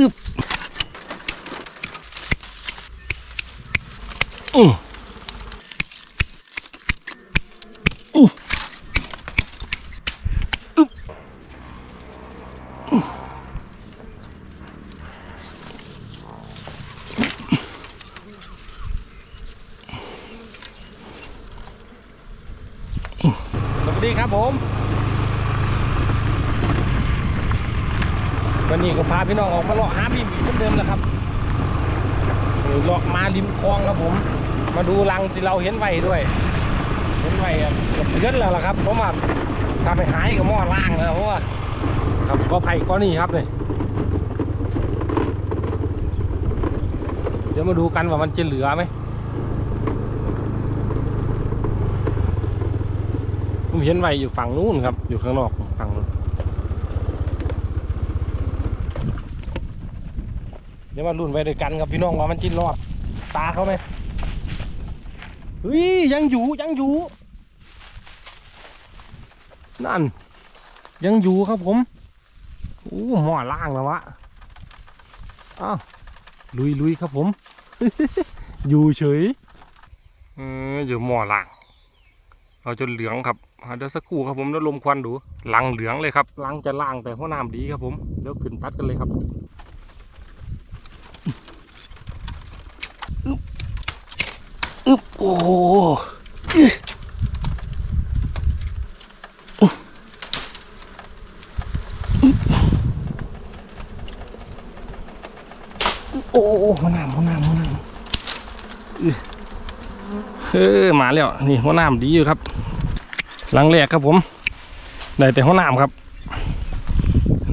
อึบอืออืออึบสวัสดีครับผม วันนี้ก็พาพี่น้องออกมาเลาะหาบิมเหมือนเดิมแหละครับเออเลาะมาริมคลองครับผม มาดูรังที่เราเห็นไว้ด้วย เห็นไว้เกือบเดือนแล้วล่ะครับเพราะว่าทำไปหายกับหม้อล่างแล้วเพราะว่าครับก็ไผ่ก้อนนี้ครับเลยเดี๋ยวมาดูกันว่ามันจะเหลือไหมผมเห็นไว้อยู่ฝั่งนู้นครับ อยู่ข้างนอกฝั่งนู้น เดี๋ยวมาลุ้นไปด้วยกันครับพี่น้องว่ามันจินรอด ตาเขาไหมเฮ้ยยังอยู่ยังอยู่ นั่น ยังอยู่ครับผมโอ้หม้อล่างแล้ววะอ้าวลุยลุยครับผม อยู่เฉยเอออยู่หม้อล่างเอาจนเหลืองครับอ่าเดี๋ยวสักครู่ครับผมแล้วลมควันดูลังเหลืองเลยครับลังจะล่างแต่หัวน้ำดีครับผมเดี๋ยวขึ้นตัดกันเลยครับ อึบ โอ้โหอึ๊ะอึ๊ะโอ้โหหัวหน้ำหัวหน้ำหัวหน้ำอึ๊ะเออมาแล้วนี่หัวหน้ำดีอยู่ครับ หลังแรกครับผม ได้แต่หัวหน้ำครับ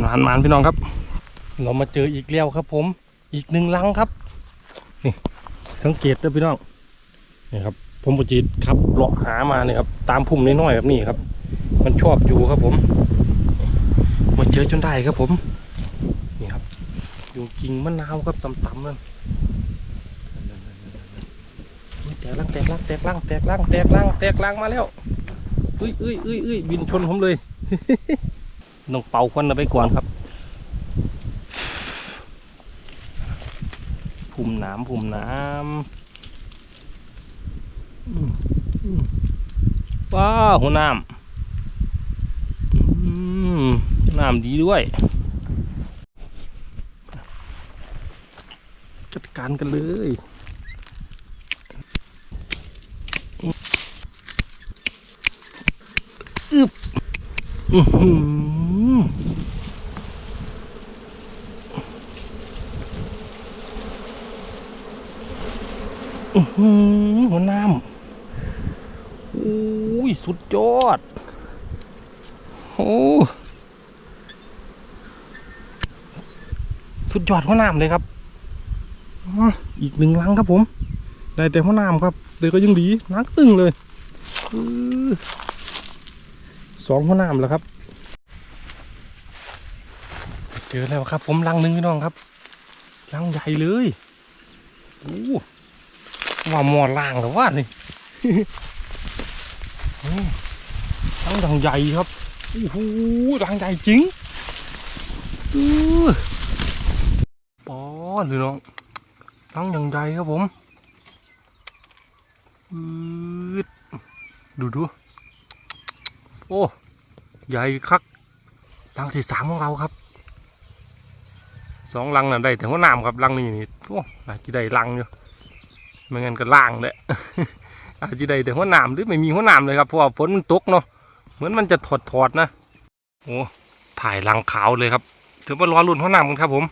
นานมานพี่น้องครับ เรามาเจออีกแล้วครับผม อีกหนึ่งลังครับ นี่สังเกตด้วยพี่น้อง นี่ครับ ผมปจิตครับเลาะหามาเนี่ยครับตามพุ่มน้อยๆแบบนี้ครับ มันชอบอยู่ครับผมมาเจอจนได้ครับผม นี่ครับ อยู่กิ่งมะนาวครับต่ำๆนั่นอุ๊ยแตกลังแตกลังแตกลังแตกลังแตกลังแตกลังมาแล้วเอ้ยเอ้ยเอ้ยเอ้ยบินชนผมเลยต้องเป่าควันไปก่อนครับพุ่มน้ำพุ่มน้ำ ว้าวหัวน้ำน้ำดีด้วย จัดการกันเลยอึบอือหูอือหูหัวน้ำ สุดยอด โอ้สุดยอดหัวน้ำเลยครับอีกหนึ่งลังครับผม ได้แต่หัวน้ำครับเดี๋ยวก็ยังดีนักตึงเลยอสองหัวน้ำแล้วครับ เจอแล้วครับ ผมลังหนึ่งพี่น้องครับลังใหญ่เลยโอ้ว่าหมอล่างหรือว่านี่ ทั้งดังใหญ่ครับโอ้โหดังใหญ่จริงอือปอดูน้องทั้งดังใหญ่ครับผมดูดูโอ้ใหญ่คักลังที่สามของเราครับสองลังน่ะได้แต่หัวนามครับลังนี้นี่โอ้อาจจะได้ลังอยู่ไม่งั้นก็ล่างเลย อาจจะได้แต่หัวหนามหรือไม่มีหัวหนามเลยครับเพราะว่าฝนมันตกเนาะเหมือนมันจะถอดถอดนะโอ้ถ่ายรังขาวเลยครับถือว่ารอรุ่นหัวหนามกันครับ ผม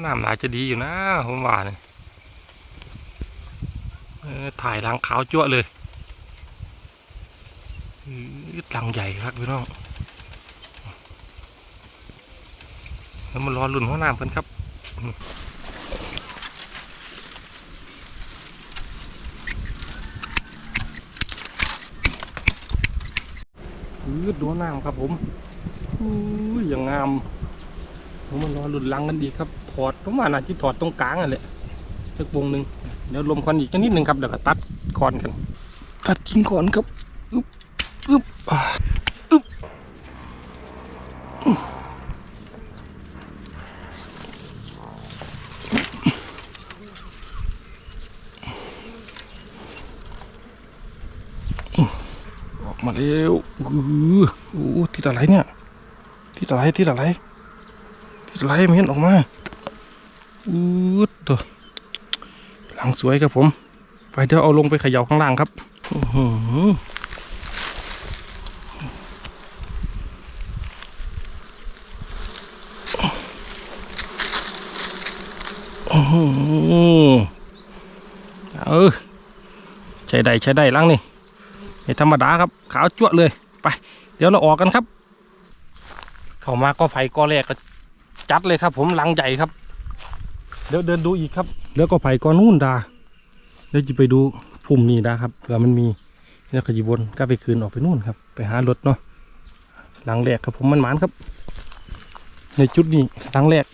หนามอาจจะดีอยู่นะผมว่าเนี่ยเออถ่ายรังขาวจั่วเลยรังใหญ่ครับพี่น้องแล้วมารอรุ่นหัวหนามกันครับ ยืดดูน้ำครับผมอุ้ยอย่างงามผมมารอหลุดลังกันดีครับ ถอดผมว่าน่าจะถอดตรงกลางอะแหละสักวงหนึ่งเดี๋ยวลมควันอีกนิดหนึ่งครับเดี๋ยวก็ตัดคอนกัน ตัดกิ้งคอนครับอึ๊บอึ๊บ มาเร็วอื้อ อู้ติดอะไรเนี่ยติดอะไรติดอะไรติดอะไรไม่เห็นออกมาอู้ตัวหลังสวยครับผมไปเดี๋ยวเอาลงไปเขย่าข้างล่างครับอื้อหืออื้อหือเออใช้ได้ใช้ได้ลังนี่ไม่ธรรมดาครับ ขาวจั่วเลย ไป เดี๋ยวเราออกกันครับ เข้ามาก็ไผ่ก็แรกก็จัดเลยครับ ผมลังใหญ่ครับ เดี๋ยวเดินดูอีกครับ แล้วก็ไผ่ก็นู่นดาเดี๋ยวจะไปดูพุ่มนี่นะครับเผื่อมันมีแล้วก็จะวนก็ไปคืนออกไปนู่นครับ ไปหารถเนาะหลังแรกครับผมมันหมานครับ ในจุดนี้หลังแรก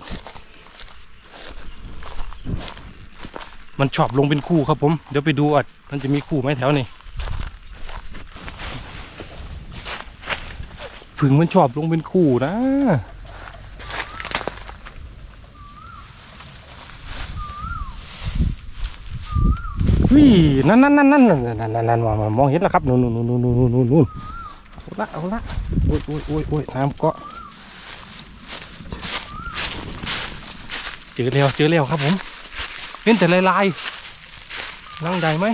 มันชอบลงเป็นคู่ครับผม เดี๋ยวไปดูอะมันจะมีคู่ไหมแถวนี้ ผึ่งมันชอบลงเป็นคู่นะวิ่นั่นนั่นนั่นนั่นนั่นนั่นมองเห็นแล้วครับนู่นนู่นนู่นนู่นนู่นนู่นเอาละเอาละโอ้ยโอ้ยโอ้ยโอ้ยน้ำเกาะเจอเร็วเจอเร็วครับผมเป็นแต่ลายลายนั่งใดไหม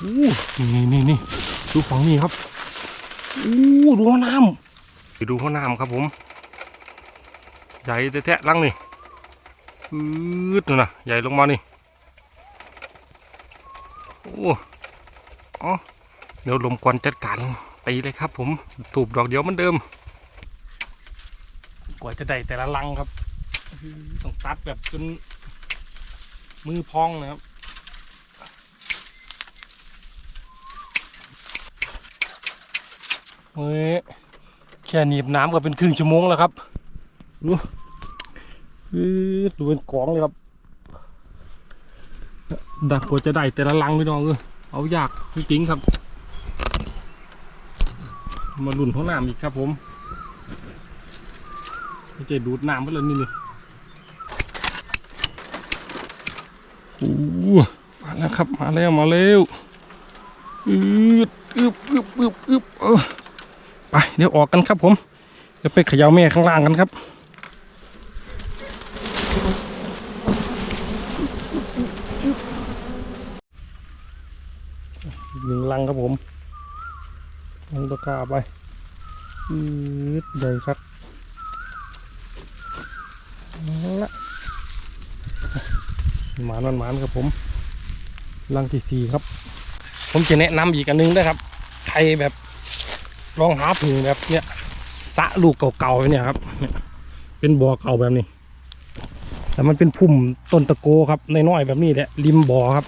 อู้นี่นี่นี่ดูฝั่งนี้ครับ อู้ดูห้องน้ำไปดูห้องน้ำครับผมใหญ่แท้ๆลังนี่อืดนู่นนะใหญ่ลงมานี่โอ้อ๋อเดี๋ยวลมควันจัดการตีเลยครับ ผมตูบดอกเดียวเหมือนเดิมกว่าจะได้แต่ละลังครับอื้อต้องตัดแบบจนมือพองนะครับ เฮ้ยแค่หนีบน้ำก็เป็นครึ่งชั่วโมงแล้วครับดูดูเป็นกองเลยครับ ดักกว่าจะได้แต่ละลังพี่น้องเออเอายากจริงๆครับ มาลุ่นของน้ำอีกครับผมไม่ใช่ดูดน้ำไปเลยนี่นี่โอ้โหมาแล้วครับมาแล้วมาแล้วอืดอึบ เดี๋ยวออกกันครับผมเดี๋ยวไปเขย่าแม่ข้างล่างกันครับ หนึ่งลังครับผมลงตะกร้าไปอืดใหญ่ครับละหมานันหมานครับผม ลังที่สี่ครับ ผมจะแนะนำอีกอันหนึงนะครับ ใครแบบ ลองหาผึ่งแบบเนี้ยสะลูกเก่าๆเนี่ยครับเนี่ยเป็นบ่อเก่าแบบนี้ แต่มันเป็นพุ่มต้นตะโกครับในน้อยแบบนี้แหละริมบ่อครับ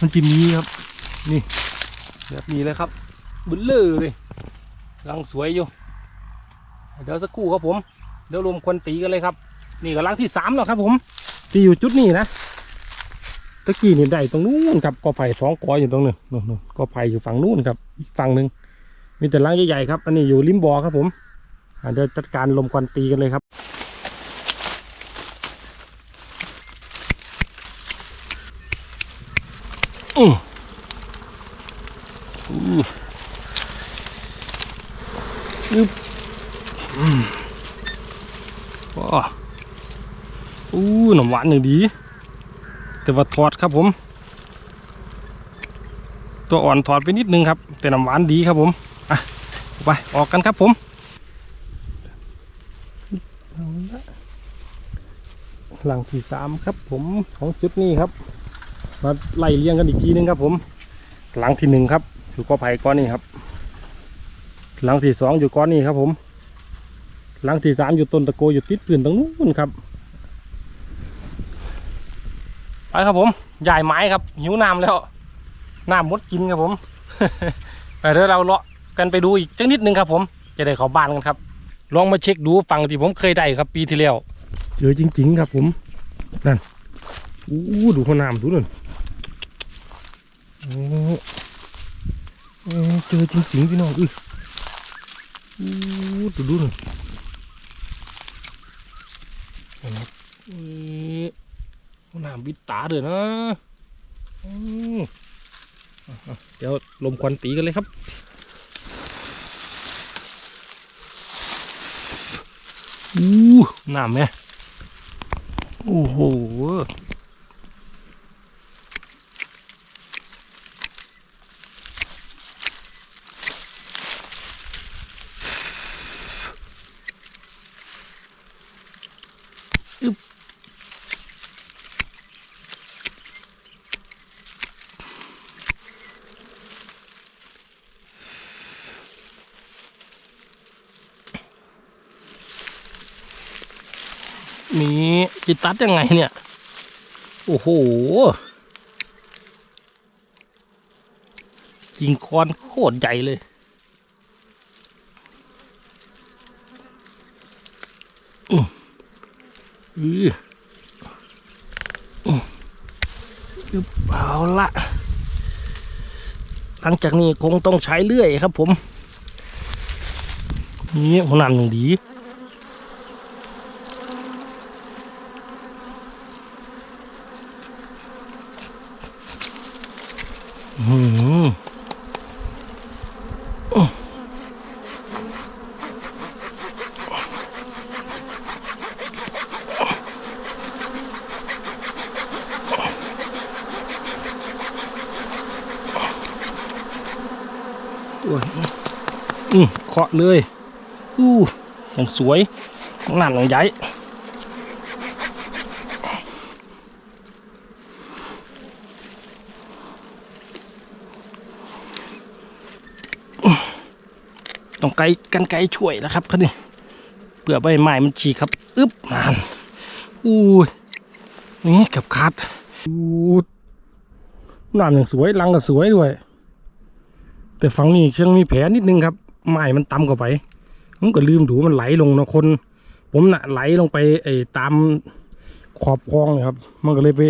มันจะมีครับ นี่ แบบนี้เลยครับบุญเลือเลยรังสวยอยู่ เดี๋ยวสักครู่ครับผม เดี๋ยวรวมคนตีกันเลยครับ นี่ก็รังที่สามแล้วครับผม ที่อยู่จุดนี้นะ ตะกี้นี่ได้ตรงนู้นครับกอไผ่สองกออยู่ตรงนึงนู่นกอไผ่อยู่ฝั่งนู้นครับอีกฝั่งหนึ่งมีแต่รังใหญ่ๆครับ อันนี้อยู่ริมบ่อครับผมเดี๋ยวจัดการลมควันตีกันเลยครับอืออู้อึบอืมว้าอู้หน้ำหวานอย่างดี แต่ว่าถอดครับผม ตัวอ่อนถอดไปนิดนึงครับ แต่น้ำหวานดีครับผมอะไปออกกันครับผมหลังที่สามครับผมของจุดนี้ครับมาไล่เลี้ยงกันอีกทีนึงครับผม หลังที่หนึ่งครับ อยู่กอไผ่ก้อนนี้ครับ หลังที่สองอยู่ก้อนนี้ครับผม หลังที่สามอยู่ต้นตะโกอยู่ติดปืนตรงนู้นครับ ไปครับผมใหญ่ไม้ครับ หิวน้ำแล้วน้ำมดกินครับผมไปเดี๋ยวเราเลาะกันไปดูอีกจักนิดนึงครับ ผมจะได้ขอบ้านกันครับ ลองมาเช็คดูฝั่งที่ผมเคยได้ครับ ปีที่แล้วเจอจริง ๆ ครับ ผมนั่นอู้ดูข้างน้ำดูนั่นโอ้เอ้เจอจริงๆพี่น้องอุ้อู้ดูดูหน่อยเห็นอ บิดตาเด้อนะเดี๋ยวลมควันตีกันเลยครับอู้น้ำไหมโอ้โหอึ๊บ นี่จิตัดยังไงเนี่ย โอ้โหกิ่งคอนโคตรใหญ่เลย อืออือเอาละหลังจากนี้คงต้องใช้เลื่อยครับผม นี่หัวหนำอย่างดี อืม โอ้ยอืมเคาะเลย อู้อย่างสวยหนามอย่างใหญ่ต้องไกลกันไกลช่วยแล้วครับคันนี้เปลือกใบไม้มันฉีกครับอึ๊บนานอู้ยนี่เกับขาดอู้น้ำอย่างสวยรังก็สวยด้วย แต่ฝั่งนี้เชิงมีแผลนิดนึงครับไม้มันต่ำกว่าไปผมก็ลืมดูมันไหลลงนะคน ผมน่ะไหลลงไปไอ้ตามขอบคลองเลยครับ มันก็เลยไป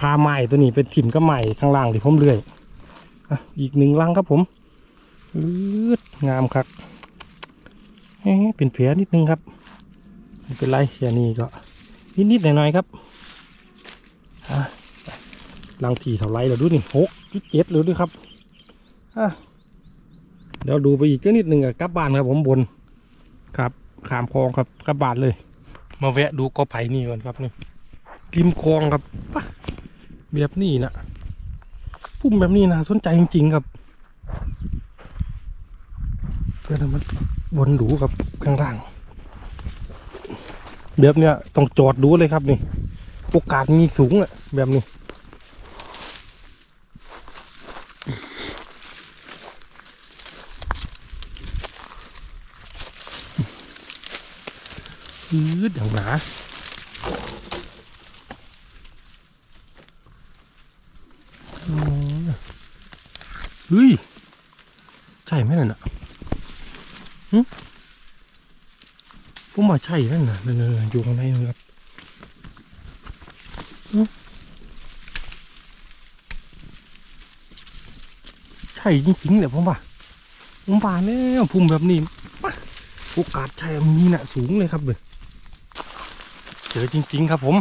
พาไม้ตัวนี้ไปถิ่มกับไม้ข้างล่างที่ผมเลื่อยอีกหนึ่งรังครับผมอืดงามครับเป็นแผลนิดนึงครับไม่เป็นไรแค่นี้ก็นิดๆหน่อยๆครับอะลังถี่เท่าไรเราดูนี่หกจุดเจ็ดเลยด้วยครับ เดี๋ยวดูไปอีกนิดหนึ่งอะกลับบ้านครับผมบน ครับขามคลองครับกลับบ้านเลย มาแวะดูกอไผ่นี่ก่อนครับนี่ริมคลองครับแบบนี้นะพุ่มแบบนี้นะสนใจจริง ๆ ครับเพื่อทำมันวนดูกับข้างล่างแบบเนี้ยต้องจอดดูเลยครับนี่โอกาสมีสูงอะแบบนี้ ยืดอย่างหนาอ๋อเฮ้ย ใช่ไหมนั่นน่ะผมว่าใช่นั่นน่ะนั่นอยู่ข้างในครับอื้อใช่จริงๆเนี่ยผมว่าผมว่าแล้วพุ่มแบบนี้ โอกาสใช่มีน่ะสูงเลยครับเลย เจอจริง ๆ ครับผม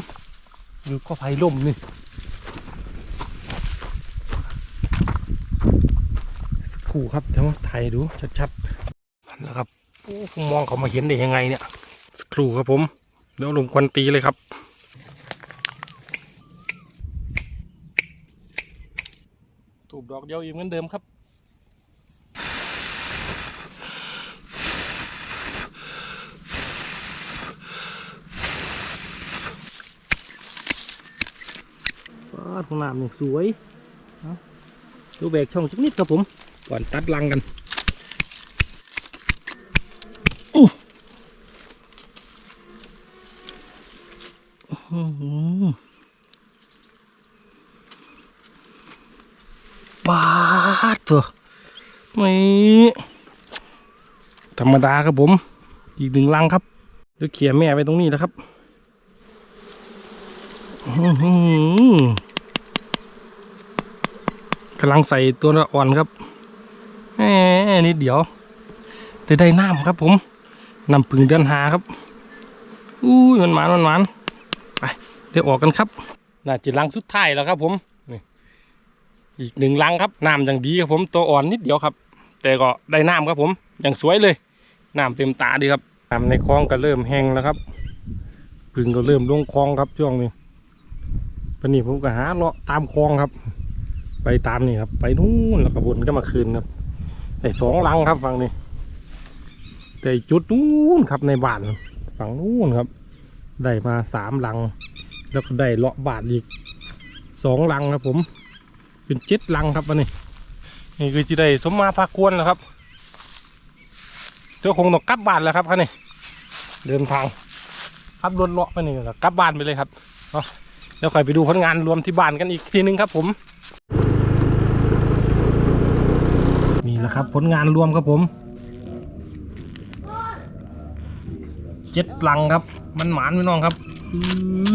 อยู่ก็ไฟล่มนี่สักคู่ครับเดี๋ยวถ่ายดูชัดๆนั่นนะครับโอ้ผมมองเขามาเห็นได้ยังไงเนี่ยสักครู่ครับผมเดี๋ยวลงควันตีเลยครับถูกดอกเดียวอีกเหมือนเดิมครับ ป้าทุ่งน้ำอย่างสวยเอาดูแบกช่องจักนิดครับผม ก่อนตัดลังกันอื้อหือบาดเถอะไม่ธรรมดาครับผม อีกหนึ่งลังครับเดี๋ยวเขี่ยแม่ไว้ตรงนี้นะครับ อื้อหือ กำลังใส่ตัวอ่อนครับแหมนิดเดียวแต่ได้น้ำครับผมน้ำผึ่งเดือนหาครับอู้ยมันหวานมันหวานเดี๋ยวออกกันครับน่าจะลังสุดท้ายแล้วครับผมนี่อีกหนึ่งลังครับน้ำอย่างดีครับผมตัวอ่อนนิดเดียวครับ แต่ก็ได้น้ำครับผมอย่างสวยเลยน้ำเต็มตาดีครับน้ำในคลองก็เริ่มแห้งแล้วครับพึ่งก็เริ่มลงคลองครับช่วงนี้ปนนี้ผมก็หาเลาะตามคลองครับ ไปตามนี่ครับ ไปนู่นแล้วก็วนก็มาคืนครับได้สองลังครับฝั่งนี้แต่จุดนู้นครับในบ้านฝั่งนู้นครับ ได้มาสามลัง แล้วก็ได้เลาะบาทอีกสองลังครับผม เป็นเจ็ดลังครับวันนี้นี่คือที่ได้สมมาพากวนแล้วครับเจ้าคงต้องกลับบ้านแล้วครับคันนี้เดินทางขับรถเลาะไปนี่กลับบ้านไปเลยครับเนาะเดี๋ยวค่อยไปดูผลงานรวมที่บ้านกันอีกทีนึงครับผมนี่แหละ ครับ ผลงานรวมครับผมเจ็ดลังครับ มันหมานพี่น้องครับอื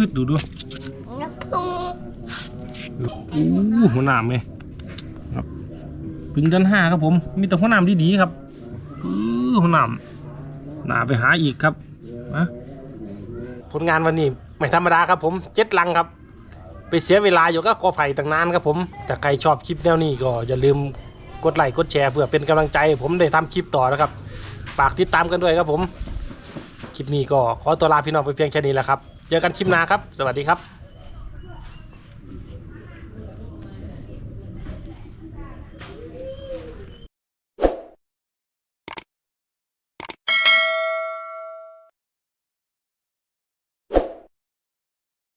ดดูดูนับพุงอู้หัวหนามเลยครับพึ่งเดือนห้าครับผม มีแต่หัวหนามที่ดีครับอู้หัวหนามหนาไปหาอีกครับนะผลงานวันนี้ไม่ธรรมดาครับผมเจ็ดลังครับ ไปเสียเวลาอยู่ก็กอไผ่ตั้งนานครับผม แต่ใครชอบคลิปแนวนี้ก็อย่าลืม กดไลค์กดแชร์เพื่อเป็นกำลังใจให้ผมได้ทำคลิปต่อนะครับ ฝากติดตามกันด้วยครับผม คลิปนี้ก็ขอตัวลาพี่น้องไปเพียงแค่นี้แหละครับ เจอกันคลิปหน้าครับ สวัสดีครับ